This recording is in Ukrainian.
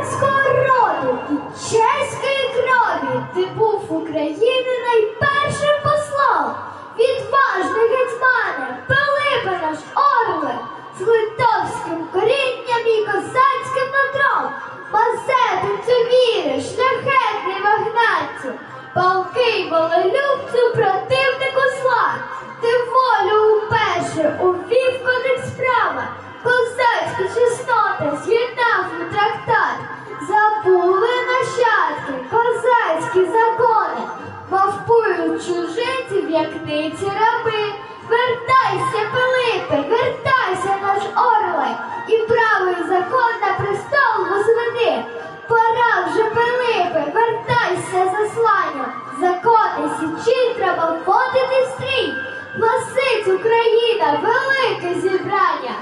козацького роду і чеської крові ти був України найпершим послом. Відважний гетьмане, Пилипе наш орле, з литовським корінням і козацьким нутром. Мазепи цю віриш, шляхетний магнатцю, палкий волелюбцю, противнику зла. Ти волю уперше увів конець справа, козацьку мавпують чужинців, як ниці раби. Вертайся, Пилипе, вертайся, наш орле, і правий закон на престол возведи. Пора вже, Пилипе, вертайся засланню, закони січі треба вводити в стрій. Гласить Україна, велике зібрання,